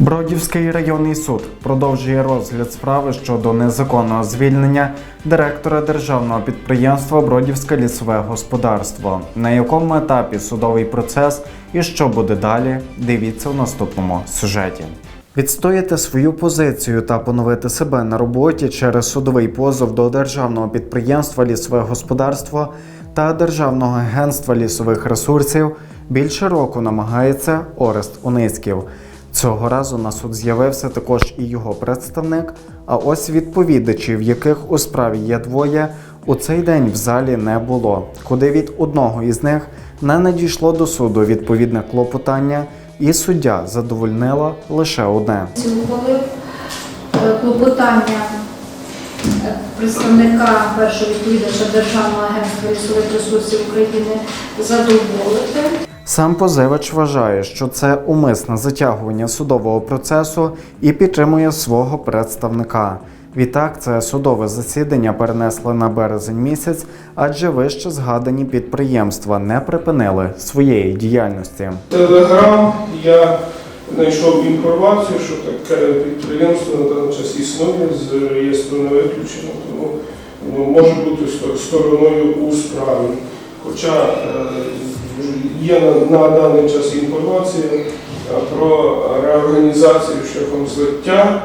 Бродівський районний суд продовжує розгляд справи щодо незаконного звільнення директора державного підприємства Бродівське лісове господарство. На якому етапі судовий процес і що буде далі, дивіться в наступному сюжеті. Відстояти свою позицію та поновити себе на роботі через судовий позов до державного підприємства Лісове господарство та Державного агентства лісових ресурсів більше року намагається Орест Уницьків. Цього разу на суд з'явився також і його представник. А ось відповідачів, яких у справі є двоє, у цей день в залі не було, куди від одного із них не надійшло до суду відповідне клопотання, і суддя задовольнила лише одне. ухвалив е, клопотання е, представника першого відповідача Державного агентства лісових ресурсів України задоволити. Сам позивач вважає, що це умисне затягування судового процесу і підтримує свого представника. Відтак, це судове засідання перенесли на березень місяць, адже вище згадані підприємства не припинили своєї діяльності. Телеграм я знайшов інформацію, що таке підприємство на даний час існує з реєстру не виключено, тому ну, може бути стороною у справі. Хоча е, є на, даний час інформація е, про реорганізацію шляхом злиття,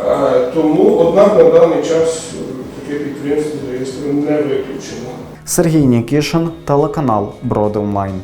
е, тому однак на даний час таке підприємство реєстру не виключено. Сергій Нікішин, телеканал Броди Онлайн.